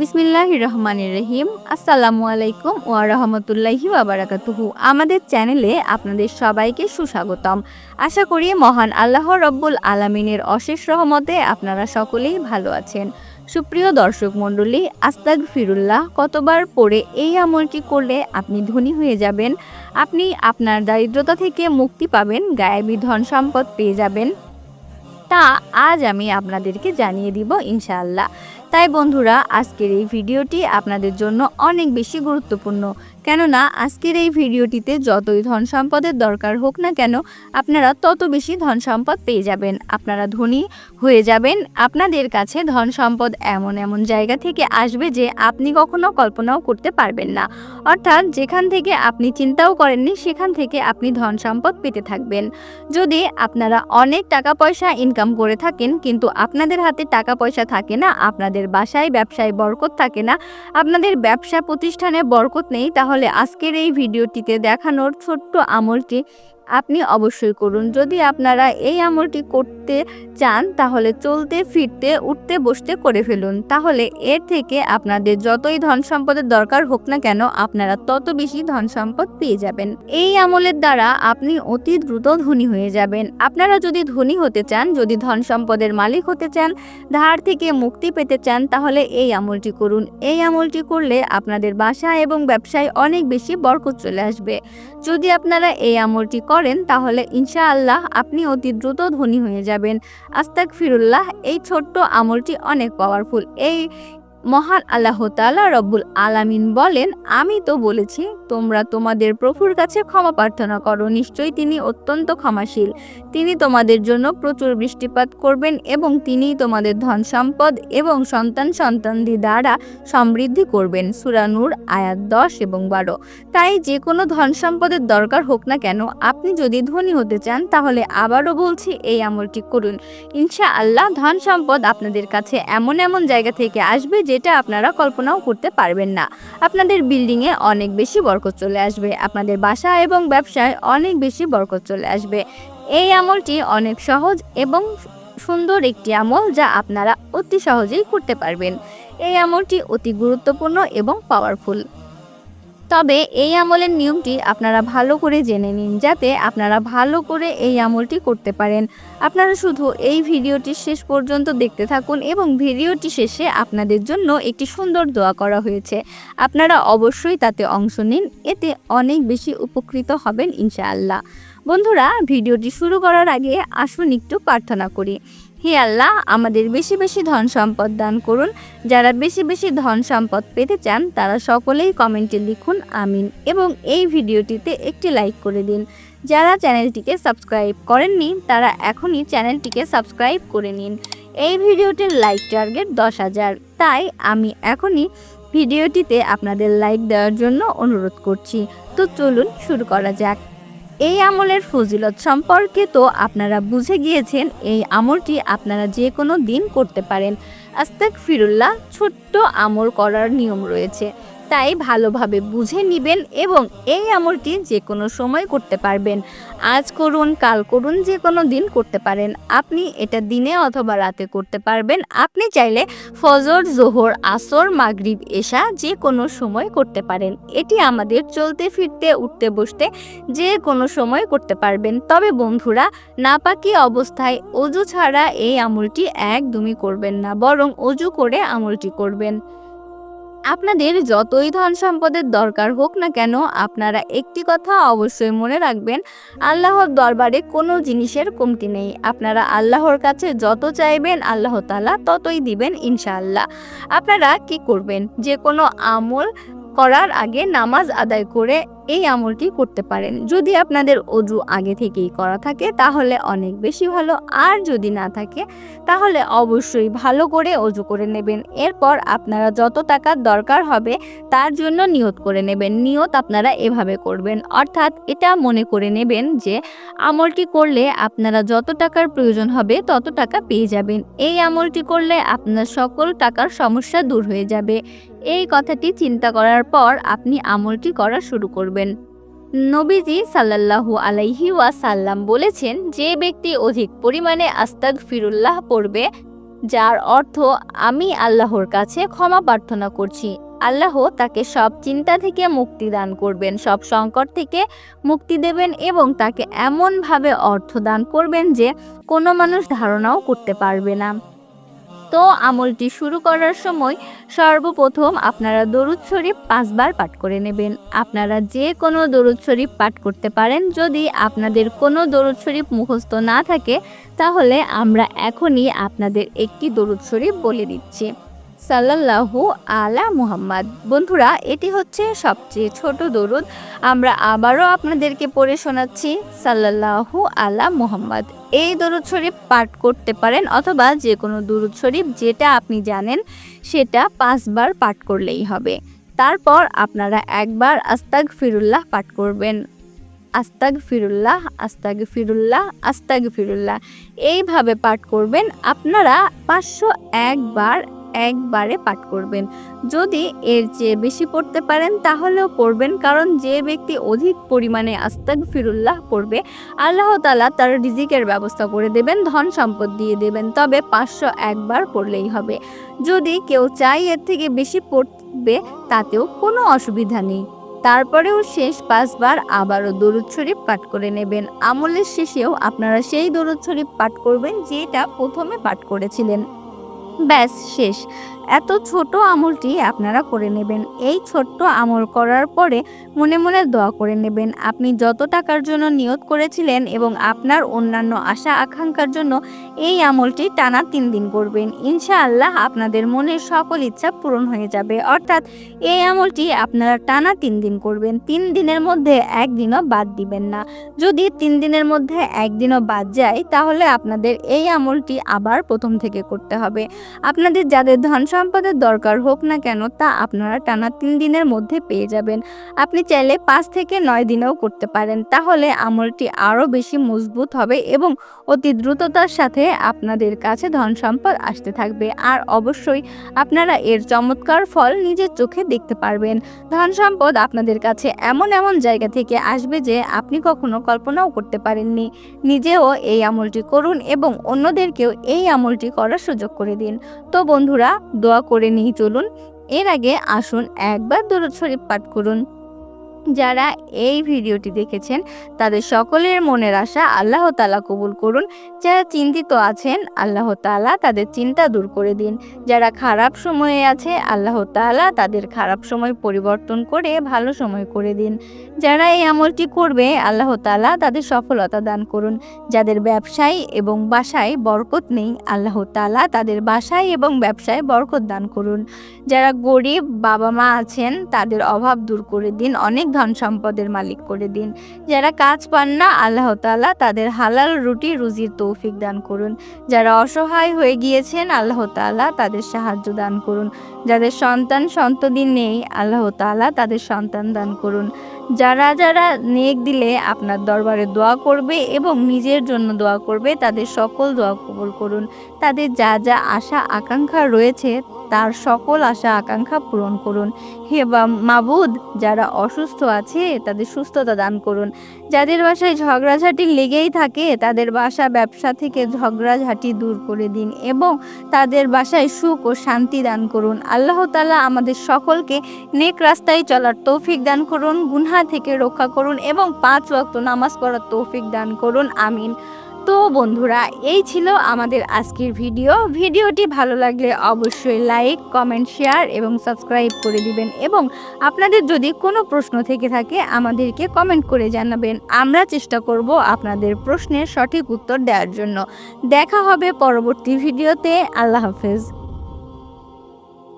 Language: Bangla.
বিসমিল্লাহ রহমান রহিম আসসালামু আলাইকুম ওয়া রহমতুল্লাহি ওয়াবারাকাতুহু আমাদের চ্যানেলে আপনাদের সবাইকে সুস্বাগতম। আশা করি মহান আল্লাহ রব্বুল আলামিনের অশেষ রহমতে আপনারা সকলেই ভালো আছেন। সুপ্রিয় দর্শক মণ্ডলী আস্তাগ ফিরুল্লাহ কতবার পড়ে এই আমলটি করলে আপনি ধনী হয়ে যাবেন? আপনি আপনার দারিদ্রতা থেকে মুক্তি পাবেন, গায়েবী ধন সম্পদ পেয়ে যাবেন। তা আজ আমি আপনাদেরকে জানিয়ে দিব ইনশাআল্লাহ। তাই বন্ধুরা আজকের এই ভিডিওটি আপনাদের জন্য অনেক বেশি গুরুত্বপূর্ণ। কেননা আজকের এই ভিডিওটিতে যতই ধন সম্পদের দরকার হোক না কেন, আপনারা তত বেশি ধন সম্পদ পেয়ে যাবেন। আপনারা ধনী হয়ে যাবেন। আপনাদের কাছে ধন সম্পদ এমন এমন জায়গা থেকে আসবে যে আপনি কখনো কল্পনাও করতে পারবেন না। অর্থাৎ যেখান থেকে আপনি চিন্তাও করেননি, সেখান থেকে আপনি ধন সম্পদ পেতে থাকবেন। যদি আপনারা অনেক টাকা পয়সা ইনকাম করে থাকেন, কিন্তু আপনাদের হাতে টাকা পয়সা থাকে না, আপনাদের বাসায় ব্যবসায় বরকত থাকে না, আপনাদের ব্যবসা প্রতিষ্ঠানে বরকত নেই, তাহলে আজকের এই ভিডিওটিতে দেখানোর ছোট্ট আমলটি আপনি অবশ্যই করুন। যদি আপনারা এই আমলটি করতে চান, তাহলে চলতে, ফিরতে, উঠতে, বসতে করে ফেলুন। তাহলে এর থেকে আপনাদের যতই ধন সম্পদের দরকার হোক না কেন, আপনারা তত বেশি ধন সম্পদ পেয়ে যাবেন। এই আমলের দ্বারা আপনি অতি দ্রুত ধনী হয়ে যাবেন। আপনারা যদি ধনী হতে চান, যদি ধন সম্পদের মালিক হতে চান, ধার থেকে মুক্তি পেতে চান, তাহলে এই আমলটি করুন। এই আমলটি করলে আপনাদের বাসা এবং ব্যবসায় অনেক বেশি বরকত চলে আসবে। যদি আপনারা এই আমলটি করেন, তাহলে ইনশাআল্লাহ আপনি অতি দ্রুত ধনী হয়ে যাবেন। আস্তাক ফিরুল্লাহ এই ছোট্ট আমলটি অনেক পাওয়ারফুল এই মহান আল্লাহ তালা রব্বুল আলামিন বলেন, আমি তো বলেছি তোমরা তোমাদের প্রভুর কাছে ক্ষমা প্রার্থনা করো। নিশ্চয়ই তিনি অত্যন্ত ক্ষমাশীল। তিনি তোমাদের জন্য প্রচুর বৃষ্টিপাত করবেন এবং তিনি তোমাদের ধন সম্পদ এবং সন্তান সন্তানদি দ্বারা সমৃদ্ধি করবেন। সুরানুর আয়াত দশ এবং বারো। তাই যে কোনো ধন সম্পদের দরকার হোক না কেন, আপনি যদি ধনী হতে চান, তাহলে আবারও বলছি এই আমলটি করুন। ইনশা আল্লাহ ধন সম্পদ আপনাদের কাছে এমন এমন জায়গা থেকে আসবে যেটা আপনারা কল্পনাও করতে পারবেন না। আপনাদের বিল্ডিংয়ে অনেক বেশি বরকত চলে আসবে। আপনাদের বাসা এবং ব্যবসায় অনেক বেশি বরকত চলে আসবে। এই আমলটি অনেক সহজ এবং সুন্দর একটি আমল যা আপনারা অতি সহজেই করতে পারবেন। এই আমলটি অতি গুরুত্বপূর্ণ এবং পাওয়ারফুল তবে এই আমলের নিয়মটি আপনারা ভালো করে জেনে নিন যাতে আপনারা ভালো করে এই আমলটি করতে পারেন। আপনারা শুধু এই ভিডিওটি শেষ পর্যন্ত দেখতে থাকুন এবং ভিডিওটি শেষে আপনাদের জন্য একটি সুন্দর দোয়া করা হয়েছে। আপনারা অবশ্যই তাতে অংশ নিন, এতে অনেক বেশি উপকৃত হবেন ইনশাআল্লাহ। বন্ধুরা, ভিডিওটি শুরু করার আগে আসুন একটু প্রার্থনা করি। হে আল্লাহ, আমাদের বেশি বেশি ধন সম্পদ দান করুন। যারা বেশি বেশি ধন সম্পদ পেতে চান, তারা সকলেই কমেন্টে লিখুন, আমিন। এবং এই ভিডিওটিতে একটি লাইক করে দিন। যারা চ্যানেলটিকে সাবস্ক্রাইব করেননি, তারা এখনই চ্যানেলটিকে সাবস্ক্রাইব করে নিন। এই ভিডিওটির লাইক টার্গেট দশ হাজার। তাই আমি এখনই ভিডিওটিতে আপনাদের লাইক দেওয়ার জন্য অনুরোধ করছি। তো চলুন শুরু করা যাক। এই আমলের ফজিলত সম্পর্কে তো আপনারা বুঝে গিয়েছেন, এই আমলটি আপনারা যে কোনো দিন করতে পারেন। আস্তাক ফিরুল্লাহ ছোট্ট আমল করার নিয়ম রয়েছে। তাই ভালোভাবে বুঝে নেবেন এবং এই আমলটি যে কোনো সময় করতে পারবেন। আজ করুন, কাল করুন, যে কোনো দিন করতে পারেন। আপনি এটা দিনে অথবা রাতে করতে পারবেন। আপনি চাইলে ফজর, জোহর, আসর, মাগরিব, এশা যে কোনো সময় করতে পারেন। এটি আমাদের চলতে, ফিরতে, উঠতে, বসতে যে কোনো সময় করতে পারবেন। তবে বন্ধুরা, নাপাকি অবস্থায় অজু ছাড়া এই আমলটি একদমই করবেন না, বরং অজু করে আমলটি করবেন। আপনাদের যতই ধন সম্পদের দরকার হোক না কেন, আপনারা একটি কথা অবশ্যই মনে রাখবেন, আল্লাহর দরবারে কোনো জিনিসের কমতি নেই। আপনারা আল্লাহর কাছে যত চাইবেন, আল্লাহ তালা ততই দিবেন ইনশাআল্লাহ। আপনারা কি করবেন? যে কোনো আমল করার আগে নামাজ আদায় করে এই আমলটি করতে পারেন। যদি আপনাদের অজু আগে থেকেই করা থাকে, তাহলে অনেক বেশি ভালো। আর যদি না থাকে, তাহলে অবশ্যই ভালো করে অজু করে নেবেন। এরপর আপনারা যত টাকার দরকার হবে, তার জন্য নিয়ত করে নেবেন। নিয়ত আপনারা এভাবে করবেন। অর্থাৎ এটা মনে করে নেবেন যে, আমলটি করলে আপনারা যত টাকার প্রয়োজন হবে, তত টাকা পেয়ে যাবেন। এই আমলটি করলে আপনার সকল টাকার সমস্যা দূর হয়ে যাবে। এই কথাটি চিন্তা করার পর আপনি আমলটি করা শুরু করবেন। নবীজি সাল্লাল্লাহু আলাইহি ওয়াসাল্লাম বলেছেন, যে ব্যক্তি অধিক পরিমাণে আস্তাক ফিরুল্লাহ পড়বে, যার অর্থ আমি আল্লাহর কাছে ক্ষমা প্রার্থনা করছি, আল্লাহ তাকে সব চিন্তা থেকে মুক্তি দান করবেন, সব সংকট থেকে মুক্তি দেবেন এবং তাকে এমনভাবে অর্থ দান করবেন যে কোনো মানুষ ধারণাও করতে পারবে না। তো আমলটি শুরু করার সময় সর্বপ্রথম আপনারা দরুদ শরীফ পাঁচবার পাঠ করে নেবেন। আপনারা যে কোনো দরুদ শরীফ পাঠ করতে পারেন। যদি আপনাদের কোনো দরুদ শরীফ মুখস্থ না থাকে, তাহলে আমরা এখনই আপনাদের একটি দরুদ শরীফ বলে দিচ্ছি। সাল্লাল্লাহু আলা মুহাম্মদ। বন্ধুরা, এটি হচ্ছে সবচেয়ে ছোট দরুদ। আমরা আবারও আপনাদেরকে পড়ে শোনাচ্ছি, সাল্লাল্লাহু আলা মুহাম্মদ। এই দরুদ শরীফ পাঠ করতে পারেন অথবা যে কোনো দরুদ শরীফ যেটা আপনি জানেন, সেটা পাঁচবার পাঠ করলেই হবে। তারপর আপনারা একবার আস্তাগ ফিরুল্লাহ পাঠ করবেন। আস্তাগ ফিরুল্লাহ আস্তাগ ফিরুল্লাহ আস্তাগ ফিরুল্লাহ এইভাবে পাঠ করবেন। আপনারা পাঁচশো একবার একবারে পাঠ করবেন। যদি এর চেয়ে বেশি পড়তে পারেন, তাহলেও পড়বেন, কারণ যে ব্যক্তি অধিক পরিমাণে আস্তাগ ফিরুল্লাহ পড়বে, আল্লাহ তালা তার রিজিকের ব্যবস্থা করে দেবেন, ধন সম্পদ দিয়ে দেবেন, তবে পাঁচশো একবার পড়লেই হবে। যদি কেউ চাই এর থেকে বেশি পড়বে, তাতেও কোনো অসুবিধা নেই। তারপরেও শেষ পাঁচবার আবারও দরুদ শরীফ পাঠ করে নেবেন। আমলের শেষেও আপনারা সেই দরুদ শরীফ পাঠ করবেন, যেটা প্রথমে পাঠ করেছিলেন। ব্যাস শেষ। এত ছোট আমলটি আপনারা করে নেবেন। এই ছোট্ট আমল করার পরে মনে মনে দোয়া করে নেবেন। আপনি যত টাকার জন্য নিয়ত করেছিলেন এবং আপনার অন্যান্য আশা আকাঙ্ক্ষার জন্য এই আমলটি টানা তিন দিন করবেন, ইনশাআল্লাহ আপনাদের মনের সকল ইচ্ছা পূরণ হয়ে যাবে। অর্থাৎ এই আমলটি আপনারা টানা তিন দিন করবেন। তিন দিনের মধ্যে একদিনও বাদ দিবেন না। যদি তিন দিনের মধ্যে একদিনও বাদ যায়, তাহলে আপনাদের এই আমলটি আবার প্রথম থেকে করতে হবে। আপনাদের যাদের ধন সম্পদের দরকার হোক না কেন, তা আপনারা টানা তিন দিনের মধ্যে পেয়ে যাবেন। আপনি চাইলে পাঁচ থেকে নয় দিনেও করতে পারেন। তাহলে আমলটি আরও বেশি মজবুত হবে এবং অতি দ্রুততার সাথে আপনাদের কাছে ধন সম্পদ আসতে থাকবে। আর অবশ্যই আপনারা এর চমৎকার ফল নিজের চোখে দেখতে পারবেন। ধন সম্পদ আপনাদের কাছে এমন এমন জায়গা থেকে আসবে যে আপনি কখনো কল্পনাও করতে পারেননি। নিজেও এই আমলটি করুন এবং অন্যদেরকেও এই আমলটি করার সুযোগ করে দিন। তো বন্ধুরা দোয়া করে নিয়ে চলুন। এর আগে আসুন একবার দরদ শরীফ পাঠ করুন। যারা এই ভিডিওটি দেখেছেন, তাদের সকলের মনের আশা আল্লাহ তালা কবুল করুন। যারা চিন্তিত আছেন, আল্লাহ তালা তাদের চিন্তা দূর করে দিন। যারা খারাপ সময়ে আছে, আল্লাহ তালা তাদের খারাপ সময় পরিবর্তন করে ভালো সময় করে দিন। যারা এই আমলটি করবে, আল্লাহ তালা তাদের সফলতা দান করুন। যাদের ব্যবসায় এবং বাসায় বরকত নেই, আল্লাহ তালা তাদের বাসায় এবং ব্যবসায় বরকত দান করুন। যারা গরিব বাবা মা আছেন, তাদের অভাব দূর করে দিন। অনেক ধন সম্পদের মালিক করে দিন। যারা কাজ পান না, আল্লাহ তালা তাদের হালাল রুটি রুজির তৌফিক দান করুন। যারা অসহায় হয়ে গিয়েছেন, আল্লাহ তালা তাদের সাহায্য দান করুন। যাদের সন্তান সন্ততি নেই, আল্লাহ তালা তাদের সন্তান দান করুন। যারা যারা নেক দিলে আপনার দরবারে দোয়া করবে এবং নিজের জন্য দোয়া করবে, তাদের সকল দোয়া কবুল করুন। তাদের যা যা আশা, আকাঙ্ক্ষা রয়েছে তার সকল আশা, আকাঙ্ক্ষা পূরণ করুন। হে বা, মাবুদ, যারা অসুস্থ আছে, তাদের সুস্থতা দান করুন। যাদের বাসায় ঝগড়াঝাটি লেগেই থাকে, তাদের বাসা ব্যবসা থেকে ঝগড়াঝাটি দূর করে দিন এবং তাদের বাসায় সুখ ও শান্তি দান করুন। আল্লাহ তালা আমাদের সকলকে নেক রাস্তায় চলার তৌফিক দান করুন, গুনহা থেকে রক্ষা করুন এবং পাঁচ ওয়াক্ত নামাজ পড়ার তৌফিক দান করুন। আমিন। তো বন্ধুরা, এই ছিল আমাদের আজকের ভিডিও। ভিডিওটি ভালো লাগলে অবশ্যই লাইক কমেন্ট শেয়ার এবং সাবস্ক্রাইব করে দিবেন এবং আপনাদের যদি কোনো প্রশ্ন থেকে থাকে আমাদেরকে কমেন্ট করে জানাবেন। আমরা চেষ্টা করব আপনাদের প্রশ্নের সঠিক উত্তর দেওয়ার জন্য। দেখা হবে পরবর্তী ভিডিওতে। আল্লাহ হাফেজ।